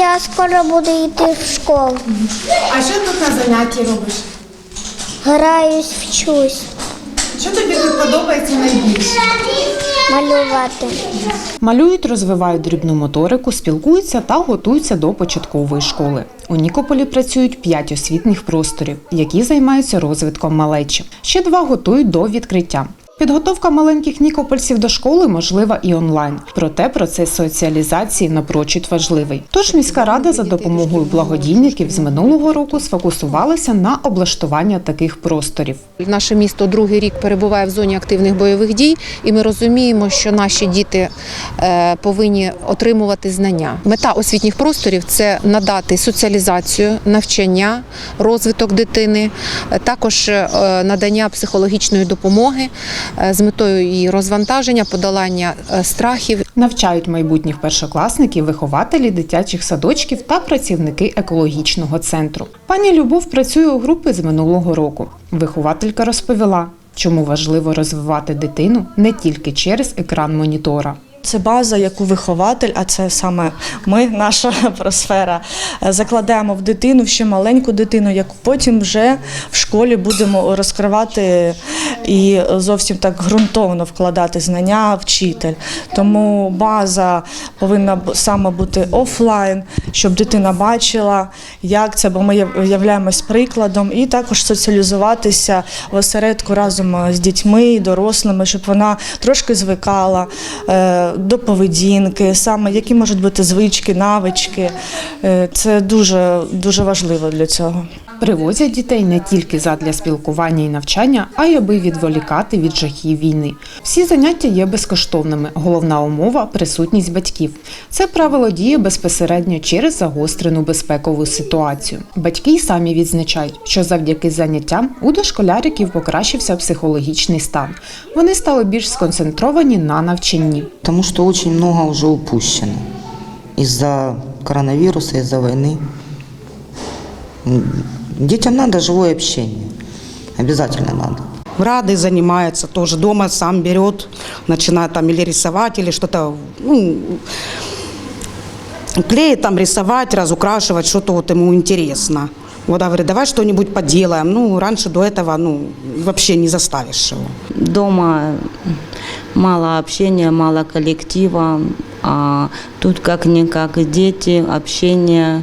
Я скоро буду йти в школу. А що тут на занятті робиш? Граюсь, вчусь Що тобі тут подобається найбільше? малювати. Малюють, розвивають дрібну моторику, спілкуються та готуються до початкової школи. У Нікополі працюють п'ять освітніх просторів, які займаються розвитком малечі. Ще два готують до відкриття. Підготовка маленьких нікопольців до школи можлива і онлайн. Проте процес соціалізації напрочуд важливий. Тож міська рада за допомогою благодійників з минулого року сфокусувалася на облаштування таких просторів. Наше місто другий рік перебуває в зоні активних бойових дій, і ми розуміємо, що наші діти е, повинні отримувати знання. Мета освітніх просторів це надати соціалізацію, навчання, розвиток дитини, е, також е, надання психологічної допомоги з метою її розвантаження, подолання е, страхів Навчають майбутніх першокласників вихователі дитячих садочків та працівники екологічного центру. Пані Любов працює у групі з минулого року. Вихователька розповіла, чому важливо розвивати дитину не тільки через екран монітора. Це база, яку вихователь, а це саме ми, наша просфера, е, закладаємо в дитину, ще маленьку дитину, яку потім вже в школі будемо розкривати і зовсім так ґрунтовно вкладати знання вчитель. Тому база повинна саме бути офлайн, щоб дитина бачила, як це, бо ми яв- являємось прикладом, і також соціалізуватися в осередку разом з дітьми дорослими, щоб вона трошки звикала е, до поведінки, саме які можуть бути звички, навички. Е, Це дуже, дуже важливо для цього. Привозять дітей не тільки задля спілкування і навчання, а й аби відволікати від жахів війни. Всі заняття є безкоштовними. Головна умова присутність батьків. Це правило діє безпосередньо через загострену безпекову ситуацію. Батьки й самі відзначають, що завдяки заняттям у дошколяриків покращився психологічний стан. Вони стали більш сконцентровані на навчанні. Потому что очень много уже упущено из-за коронавируса, из-за войны. Детям надо живое общение. Обязательно надо. Рады занимается тоже дома, сам берет, начинает там или рисовать, или что-то, ну, клеит там, рисовать, разукрашивать, что-то вот ему интересно. Вот говорит, давай что-нибудь поделаем. Ну, раньше до этого, ну, вообще не заставишь его. Дома мало общения, мало коллектива, а тут как-никак дети, общение,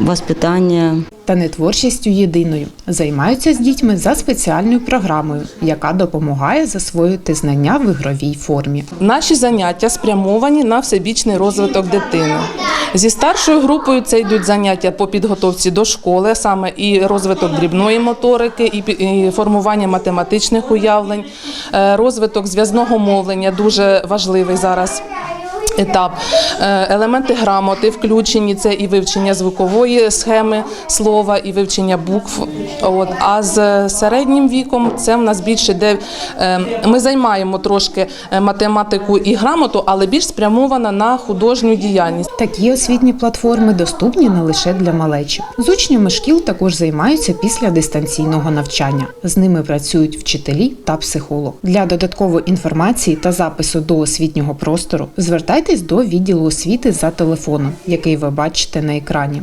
м, воспитание. Та не творчістю єдиною займаються з дітьми за спеціальною програмою, яка допомагає засвоїти знання в ігровій формі. Наші заняття спрямовані на всебічний розвиток дитини. Зі старшою групою це йдуть заняття по підготовці до школи, а саме і розвиток дрібної моторики, і формування математичних уявлень, е, розвиток зв'язного мовлення дуже важливий зараз. Етап Е, елементи грамоти включені це і вивчення звукової схеми слова, і вивчення букв. От а з середнім віком це в нас більше де е, ми займаємо трошки е, математику і грамоту, але більш спрямована на художню діяльність. Такі освітні платформи доступні не лише для малечі. З учнями шкіл також займаються після дистанційного навчання. З ними працюють вчителі та психолог. Для додаткової інформації та запису до освітнього простору звертайтесь до відділу освіти за телефоном, який ви бачите на екрані.